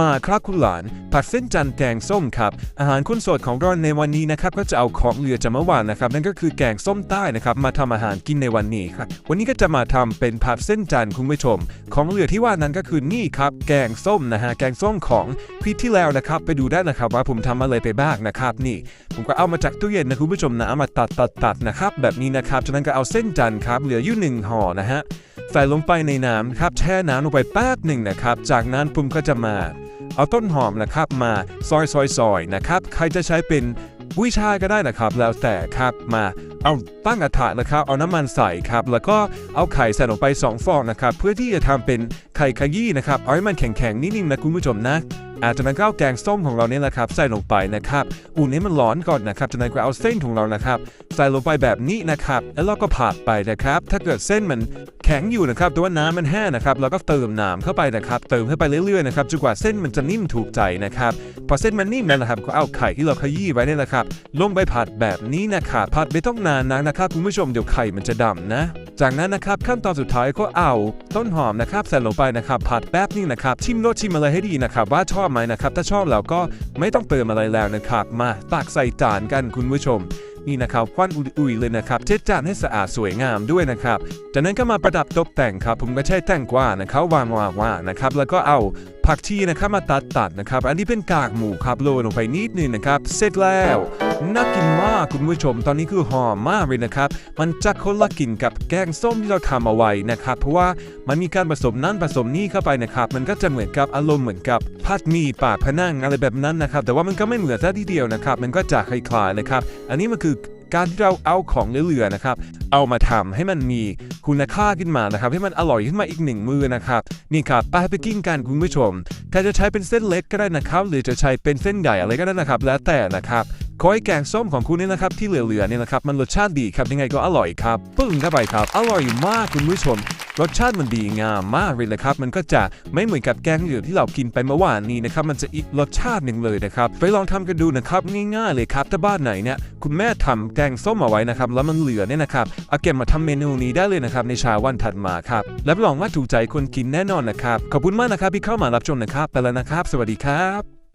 มาครับคุณหลาน ผัดเส้นจันแกงส้มครับ อาหารคุณสดของเราในวันนี้นะครับ ก็จะเอาของเหลือจากเมื่อวานนะครับ นั่นก็คือแกงส้มใต้นะครับ มาทำอาหารกินในวันนี้ครับ วันนี้ก็จะมาทำเป็นผัดเส้นจันคุณผู้ชม ของเหลือที่ว่านั้นก็คือนี่ครับ แกงส้มนะฮะ แกงส้มของพีที่แล้วนะครับ ไปดูได้นะครับว่าผมทำอะไรไปบ้างนะครับ นี่ ผมก็เอามาจากตู้เย็นนะคุณผู้ชมนะมาตัดตัดตัดนะครับ แบบนี้นะครับ จากนั้นก็เอาเส้นจันครับ เหลืออยู่หนึ่งห่อนะฮะใส่ลงไปในน้ำครับ แช่น้ำลงไปแป๊บหนึ่งนะครับ จากนั้นผมก็จะมา เอาต้นหอมนะครับมาซอยซอยซอยนะครับ ใครจะใช้เป็นวิชาก็ได้นะครับ แล้วแต่ครับมาเอาตั้งกระทะนะครับ เอาน้ำมันใส่ครับ แล้วก็เอาไข่ใส่ลงไป 2 ฟองนะครับ เพื่อที่จะทำเป็นไข่ขยี้นะครับเอาให้มันแข็งๆนิดนึงนะคุณผู้ชมนะ อาจากนั้นก็เอาแกงส้มของเราเนี่ยแหละครับใส่ลงไปนะครับอุ่นให้มันร้อนก่อนนะครับจากนั้นก็เอาเส้นของเรานะครับใส่ลงไปแบบนี้นะครับแล้วเราก็ผัดไปนะครับ ถ้าเกิดเส้นมันแข็งอยู่นะครับแต่ว่าน้ำมันแห้งนะครับเราก็เติมน้ำเข้าไปนะครับ เติมเข้าไปเรื่อยๆนะครับจนกว่าเส้นมันจะนิ่มถูกใจนะครับพอเส้นมันนิ่มแล้วนะครับก็เอาไข่ที่เราขยี้ไว้เนี่ยนะครับลงไปผัดแบบนี้นะครับผัดไม่ต้องนานนักนะครับคุณผู้ชมเดี๋ยวไข่มันจะดำนะ จากนั้นนะครับขั้นตอนสุดท้ายก็เอาต้นหอมนะครับใส่ลงไปนะครับผัดแป๊บนึงนะครับชิมรสชิมอะไรให้ดีนะครับว่าชอบไหมนะครับถ้าชอบแล้วก็ไม่ต้องเติมอะไรแล้วนะครับมาตักใส่จานกันคุณผู้ชมนี่นะครับควันอุ่ยๆเลยนะครับเช็ดจานให้สะอาดสวยงามด้วยนะครับจากนั้นก็มาประดับตกแต่งครับ ผมก็ใช้แตงกวานะครับวางวางวางนะครับแล้วก็เอา ผักชีนะครับมาตัดตัดนะครับ อันนี้เป็นกากหมูครับโรยลงไปนิดนึงนะครับ เสร็จแล้วน่ากินมากคุณผู้ชมตอนนี้คือหอมมากเลยนะครับ มันจะคนละกลิ่นกับแกงส้มที่เราทำเอาไว้นะครับ เพราะว่ามันมีการผสมนั่นผสมนี่เข้าไปนะครับ มันก็จะเหมือนกับอารมณ์เหมือนกับผัดหมี่ปากพนังอะไรแบบนั้นนะครับ แต่ว่ามันก็ไม่เหมือนซะทีเดียวนะครับ มันก็จะคล้ายๆนะครับ อันนี้มันคือ การที่เราเอาของเหลือๆนะครับเอามาทำให้มันมีคุณค่าขึ้นมานะครับ ให้มันอร่อยขึ้นมาอีกหนึ่งมือนะครับนี่ครับไปไปกิ้งกันคุณผู้ชมใครจะใช้เป็นเส้นเล็กก็ได้นะครับ หรือจะใช้เป็นเส้นใหญ่อะไรก็ได้นะครับ แล้วแต่นะครับขอให้แกงส้มของคุณเนี่ยนะครับที่เหลือๆเนี่ยนะครับมันรสชาติดีครับยังไงก็อร่อยครับปึ้งเข้าไปครับ อร่อยมากคุณผู้ชม รสชาติมันดีงามมากเลยนะครับ มันก็จะไม่เหมือนกับแกงเหลือที่เรากินไปเมื่อวานนี้นะครับ มันจะอีกรสชาติหนึ่งเลยนะครับ ไปลองทำกันดูนะครับง่ายๆเลยครับ ถ้าบ้านไหนเนี่ยคุณแม่ทำแกงส้มเอาไว้นะครับ แล้วมันเหลือเนี่ยนะครับ เอาเก็บมาทำเมนูนี้ได้เลยนะครับในเช้าวันถัดมาครับ รับรองว่าถูกใจคนกินแน่นอนนะครับ ขอบคุณมากนะครับที่เข้ามารับชมนะครับ ไปแล้วนะครับ สวัสดีครับ